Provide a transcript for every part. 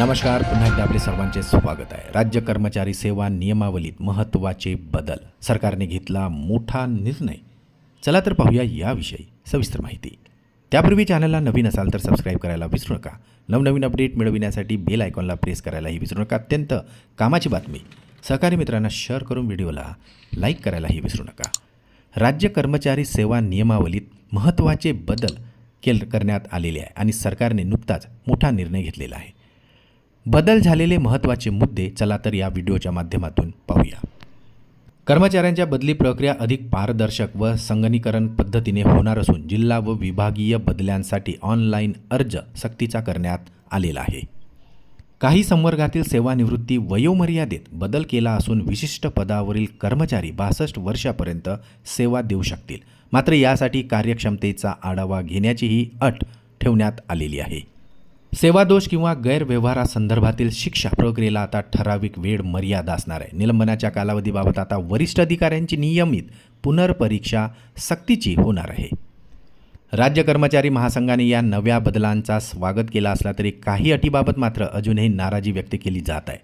नमस्कार. पुन्हा एकदा आपले सर्वांचे स्वागत आहे. राज्य कर्मचारी सेवा नियमावलीत महत्त्वाचे बदल. सरकारने घेतला मोठा निर्णय. चला तर पाहूया याविषयी सविस्तर माहिती. त्यापूर्वी चॅनलला नवीन असाल तर सबस्क्राईब करायला विसरू नका. नवनवीन अपडेट मिळविण्यासाठी बेल आयकॉनला प्रेस करायलाही विसरू नका. अत्यंत कामाची बातमी. सहकारी मित्रांना शेअर करून व्हिडिओला लाईक करायलाही विसरू नका. राज्य कर्मचारी सेवा नियमावलीत महत्त्वाचे बदल केल करण्यात आलेले आहे आणि सरकारने नुकताच मोठा निर्णय घेतलेला आहे. बदल झालेले महत्त्वाचे मुद्दे चला तर या व्हिडिओच्या माध्यमातून पाहूया. कर्मचाऱ्यांच्या बदली प्रक्रिया अधिक पारदर्शक व संगणीकरण पद्धतीने होणार असून जिल्हा व विभागीय बदल्यांसाठी ऑनलाईन अर्ज सक्तीचा करण्यात आलेला आहे. काही संवर्गातील सेवानिवृत्ती वयोमर्यादेत बदल केला असून विशिष्ट पदावरील कर्मचारी बासष्ट वर्षापर्यंत सेवा देऊ शकतील. मात्र यासाठी कार्यक्षमतेचा आढावा घेण्याचीही अट ठेवण्यात आलेली आहे. सेवादोष किंवा गैरव्यवहारासंदर्भातील शिक्षा प्रक्रियेला आता ठराविक वेळ मर्यादा असणार आहे. निलंबनाच्या कालावधीबाबत आता वरिष्ठ अधिकाऱ्यांची नियमित पुनर्परीक्षा सक्तीची होणार आहे. राज्य कर्मचारी महासंघाने या नव्या बदलांचा स्वागत केला असला तरी काही अटीबाबत मात्र अजूनही नाराजी व्यक्त केली जात आहे.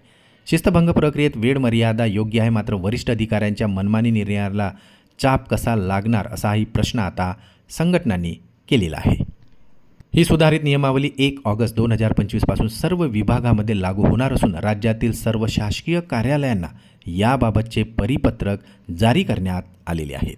शिस्तभंग प्रक्रियेत वेळ मर्यादा योग्य आहे मात्र वरिष्ठ अधिकाऱ्यांच्या मनमानी निर्णयाला चाप कसा लागणार असाही प्रश्न आता संघटनांनी केलेला आहे. ही सुधारित नियमावली एक ऑगस्ट दोन हजार पंचवीसपासून सर्व विभागामध्ये लागू होणार असून राज्यातील सर्व शासकीय कार्यालयांना याबाबतचे परिपत्रक जारी करण्यात आलेले आहेत.